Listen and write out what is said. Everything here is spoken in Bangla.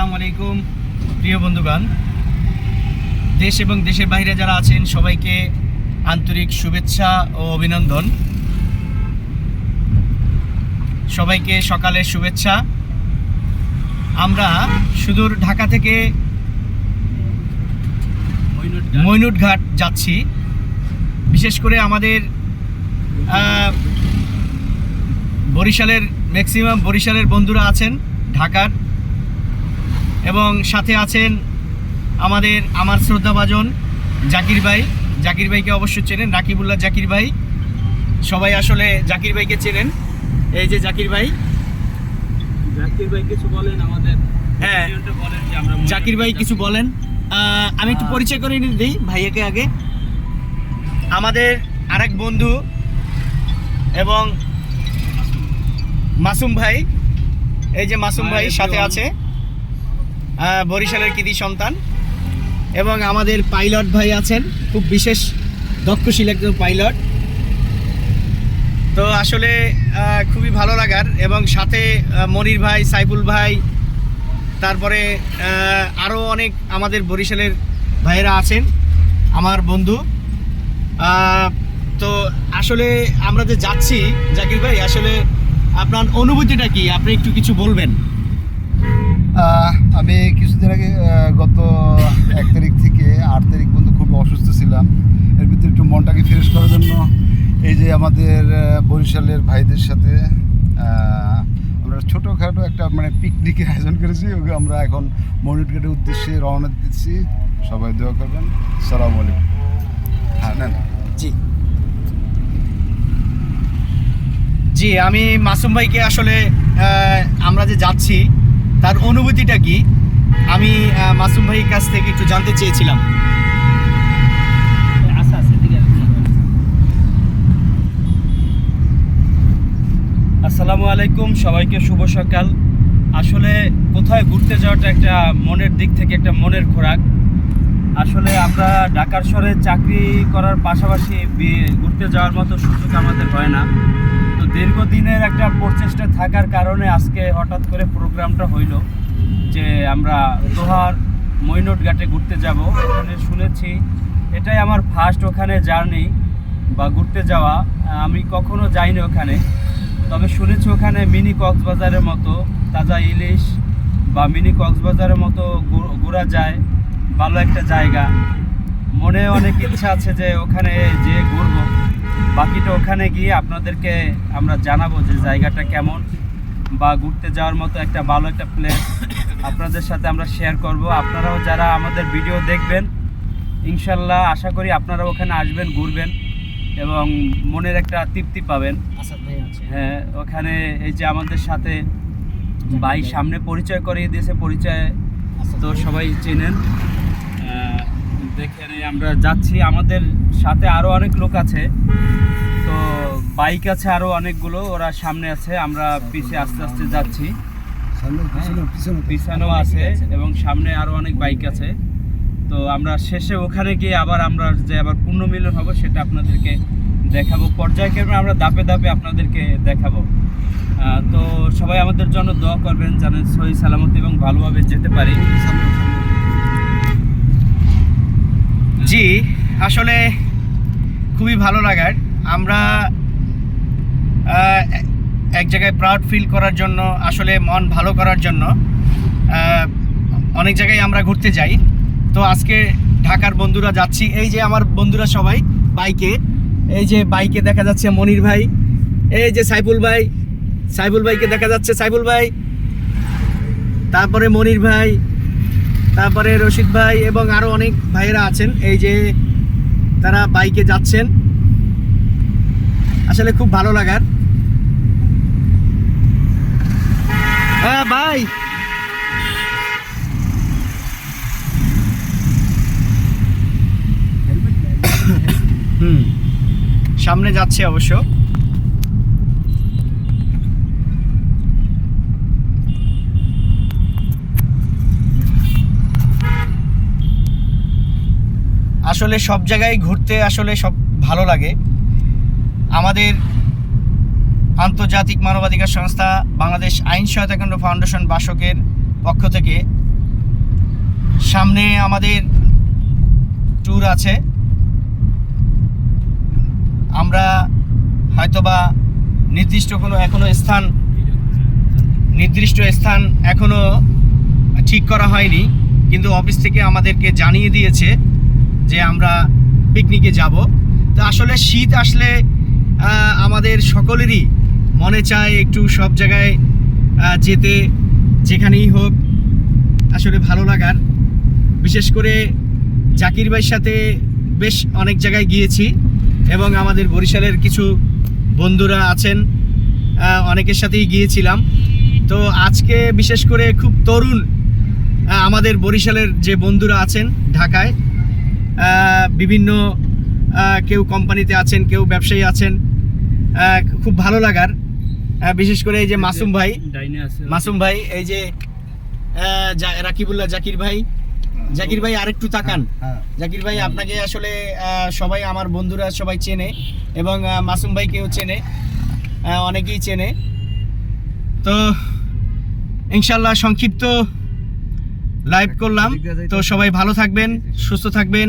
আসসালামু আলাইকুম, প্রিয় বন্ধুগণ। দেশ এবং দেশের বাইরে যারা আছেন, সবাইকে আন্তরিক শুভেচ্ছা ও অভিনন্দন। সবাইকে সকালের শুভেচ্ছা। আমরা সুদূর ঢাকা থেকে ঘাট যাচ্ছি। বিশেষ করে আমাদের বরিশালের ম্যাক্সিমাম বরিশালের বন্ধুরা আছেন ঢাকার। এবং সাথে আছেন আমাদের আমার শ্রদ্ধাভাজন জাকির ভাই। জাকির ভাইকে অবশ্যই চেনেন রাকিবুল্লাহ জাকির ভাই। সবাই আসলে জাকির ভাইকে চেনেন। এই যে জাকির ভাই। জাকির ভাই কিছু বলেন আমাদের। হ্যাঁ জাকির ভাই কিছু বলেন। আমি একটু পরিচয় করে দিই ভাইয়াকে আগে। আমাদের আরেক বন্ধু এবং মাসুম ভাই। এই যে মাসুম ভাই সাথে আছে। বরিশালের কৃতি সন্তান এবং আমাদের পাইলট ভাই আছেন, খুব বিশেষ দক্ষশীল একজন পাইলট। তো আসলে খুবই ভালো লাগার এবং সাথে মনির ভাই, সাইফুল ভাই, তারপরে আরও অনেক আমাদের বরিশালের ভাইয়েরা আছেন, আমার বন্ধু। তো আসলে আমরা যে যাচ্ছি, জাকির ভাই, আসলে আপনার অনুভূতিটা কি? আপনি একটু কিছু বলবেন। আমি কিছুদিন আগে গত এক তারিখ থেকে আট তারিখ পর্যন্ত খুব অসুস্থ ছিলাম। এর ভিতরে একটু মনটাকে ফ্রেশ করার জন্য এই যে আমাদের বরিশালের ভাইদের সাথে আমরা ছোটোখাটো একটা মানে পিকনিকের আয়োজন করেছি। ওকে আমরা এখন মনিট গেটের উদ্দেশ্যে রওনা দিচ্ছি। সবাই দোয়া করবেন। সালাম আলাইকুম। হ্যাঁ নেন। জি। জি, আমি মাসুম ভাইকে আসলে আমরা যে যাচ্ছি তার অনুভূতিটা কি? আমি মাসুম ভাইয়ের কাছ থেকে একটু জানতে চেয়েছিলাম। আচ্ছা আচ্ছা। আসসালামু আলাইকুম, সবাইকে শুভ সকাল। আসলে কোথায় ঘুরতে যাওয়াটা একটা মনের দিক থেকে একটা মনের খোরাক। আসলে আমরা ঢাকার শহরে চাকরি করার পাশাপাশি ঘুরতে যাওয়ার মতো সুযোগ আমাদের হয় না। দীর্ঘদিনের একটা প্রচেষ্টা থাকার কারণে আজকে হঠাৎ করে প্রোগ্রামটা হইল যে আমরা দোহার মৈনট ঘাটে ঘুরতে যাব। ওখানে শুনেছি, এটাই আমার ফার্স্ট ওখানে জার্নি বা ঘুরতে যাওয়া। আমি কখনো যাইনি ওখানে, তবে শুনেছি ওখানে মিনি কক্সবাজারের মতো তাজা ইলিশ বা মিনি কক্সবাজারের মতো ঘোরা যায়, ভালো একটা জায়গা। মনে অনেক ইচ্ছা আছে যে ওখানে যে ঘুরবো। বাকিটা ওখানে গিয়ে আপনাদেরকে আমরা জানাব যে জায়গাটা কেমন বা ঘুরতে যাওয়ার মতো একটা ভালো একটা প্লেস আপনাদের সাথে আমরা শেয়ার করব। আপনারাও যারা আমাদের ভিডিও দেখবেন ইনশাল্লাহ আশা করি আপনারা ওখানে আসবেন ঘুরবেন এবং মনের একটা তৃপ্তি পাবেন। হ্যাঁ ওখানে এই যে আমাদের সাথে ভাই সামনে পরিচয় করিয়ে দিয়েছে পরিচয় তো সবাই চেনেন। দেখেন এই আমরা যাচ্ছি। আমাদের সাথে আরও অনেক লোক আছে। তো বাইক আছে আরও অনেকগুলো ওরা সামনে আছে আমরা পিছে আস্তে আস্তে যাচ্ছি। পিছনেও আছে এবং সামনে আরও অনেক বাইক আছে। তো আমরা শেষে ওখানে গিয়ে আবার আমরা যে আবার পূর্ণ মিলন হব সেটা আপনাদেরকে দেখাবো। পর্যায়ক্রমে আমরা দাপে দাপে আপনাদেরকে দেখাবো। তো সবাই আমাদের জন্য দোয়া করবেন যেন সহি সালামত এবং ভালোভাবে যেতে পারি জি আসলে খুবই ভালো লাগার। আমরা এক জায়গায় প্রাউড ফিল করার জন্য, আসলে মন ভালো করার জন্য অনেক জায়গায় আমরা ঘুরতে যাই। তো আজকে ঢাকার বন্ধুরা যাচ্ছি। এই যে আমার বন্ধুরা সবাই, বাইকে। এই যে বাইকে দেখা যাচ্ছে মনির ভাই। এই যে সাইফুল ভাই। সাইফুল ভাইকে দেখা যাচ্ছে সাইফুল ভাই। তারপরে মনির ভাই। তারপরে রশিদ ভাই এবং আরও অনেক ভাইয়েরা আছেন। এই যে তারা বাইকে যাচ্ছেন। আসলে খুব ভালো লাগার। হ্যাঁ ভাই। হুম সামনে যাচ্ছে অবশ্য। আসলে সব জায়গায় ঘুরতে আসলে সব ভালো লাগে। আমাদের আন্তর্জাতিক মানবাধিকার সংস্থা বাংলাদেশ আইন সহায়তা কেন্দ্র ফাউন্ডেশন বাসকের পক্ষ থেকে সামনে আমাদের ট্যুর আছে। আমরা হয়তোবা নির্দিষ্ট কোনো এখনও স্থান, নির্দিষ্ট স্থান এখনও ঠিক করা হয়নি, কিন্তু অফিস থেকে আমাদেরকে জানিয়ে দিয়েছে যে আমরা পিকনিকে যাব। তো আসলে শীত আসলে আমাদের সকলেরই মনে চায় একটু সব জায়গায় যেতে, যেখানেই হোক আসলে ভালো লাগার। বিশেষ করে জাকির ভাইয়ের সাথে বেশ অনেক জায়গায় গিয়েছি এবং আমাদের বরিশালের কিছু বন্ধুরা আছেন অনেকের সাথেই গিয়েছিলাম। তো আজকে বিশেষ করে খুব তরুণ আমাদের বরিশালের যে বন্ধুরা আছেন ঢাকায় বিভিন্ন কেউ কোম্পানিতে আছেন কেউ ব্যবসায়ী আছেন। খুব ভালো লাগার। বিশেষ করে এই যে মাসুম ভাই মাসুম ভাই এই যে রাকিবুল্লাহ জাকির ভাই। জাকির ভাই আরেকটু তাকান। হ্যাঁ জাকির ভাই আপনাকে আসলে সবাই আমার বন্ধুরা সবাই চেনে এবং মাসুম ভাইকেও চেনে। আহ, অনেকেই চেনে। তো ইনশাল্লাহ সংক্ষিপ্ত লাইভ করলাম। তো সবাই ভালো থাকবেন সুস্থ থাকবেন।